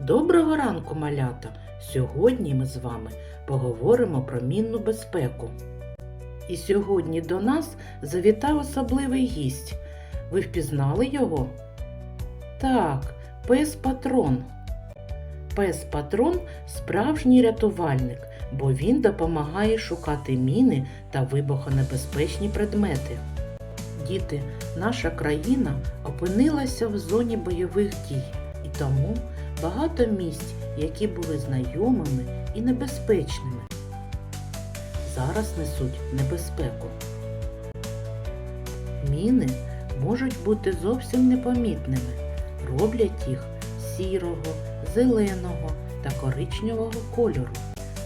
Доброго ранку, малята! Сьогодні ми з вами поговоримо про мінну безпеку. І сьогодні до нас завітав особливий гість. Ви впізнали його? Так, пес Патрон. Пес Патрон справжній рятувальник, бо він допомагає шукати міни та вибухонебезпечні предмети. Діти, наша країна опинилася в зоні бойових дій, і тому багато місць, які були знайомими і небезпечними, зараз несуть небезпеку. Міни можуть бути зовсім непомітними, роблять їх сірого, зеленого та коричневого кольору,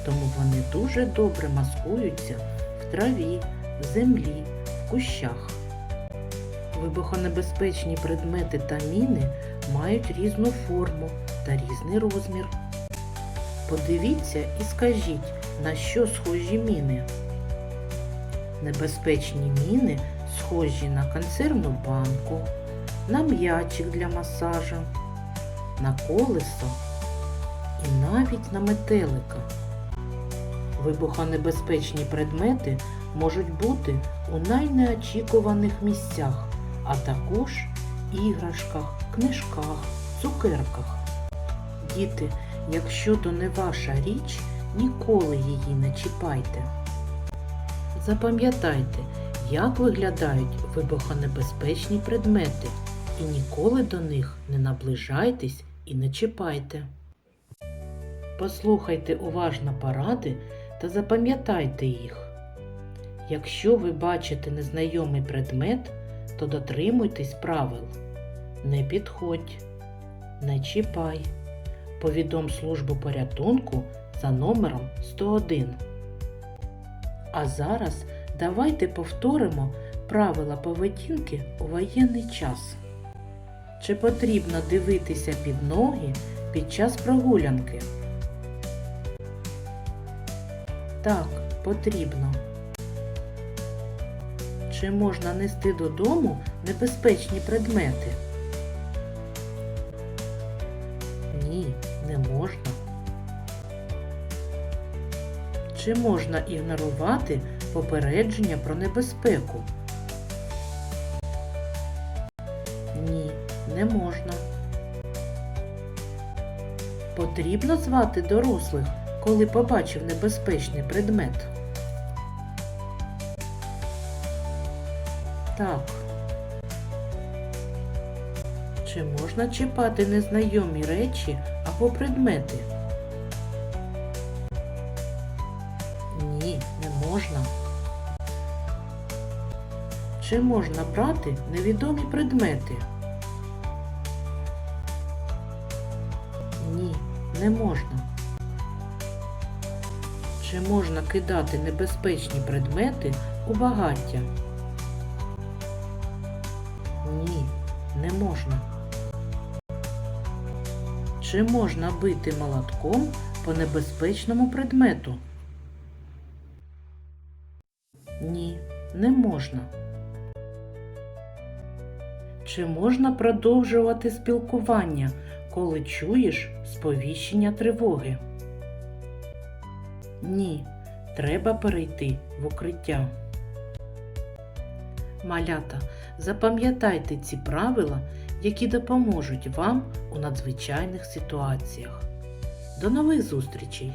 тому вони дуже добре маскуються в траві, в землі, в кущах. Вибухонебезпечні предмети та міни мають різну форму та різний розмір. Подивіться і скажіть, на що схожі міни. Небезпечні міни схожі на консервну банку, на м'ячик для масажу, на колесо і навіть на метелика. Вибухонебезпечні предмети можуть бути у найнеочікуваних місцях, а також іграшках, книжках, цукерках. Діти, якщо то не ваша річ, ніколи її не чіпайте. Запам'ятайте, як виглядають вибухонебезпечні предмети, і ніколи до них не наближайтесь і не чіпайте. Послухайте уважно поради та запам'ятайте їх. Якщо ви бачите незнайомий предмет, то дотримуйтесь правил. Не підходь, не чіпай. Повідом службу порятунку за номером 101. А зараз давайте повторимо правила поведінки у воєнний час. Чи потрібно дивитися під ноги під час прогулянки? Так, потрібно. Чи можна нести додому небезпечні предмети? Ні, не можна. Чи можна ігнорувати попередження про небезпеку? Ні, не можна. Потрібно звати дорослих, коли побачив небезпечний предмет. Так. Чи можна чіпати незнайомі речі або предмети? Ні, не можна. Чи можна брати невідомі предмети? Ні, не можна. Чи можна кидати небезпечні предмети у багаття? Не можна. Чи можна бити молотком по небезпечному предмету? Ні, не можна. Чи можна продовжувати спілкування, коли чуєш сповіщення тривоги? Ні, треба перейти в укриття. Малята, запам'ятайте ці правила, які допоможуть вам у надзвичайних ситуаціях. До нових зустрічей!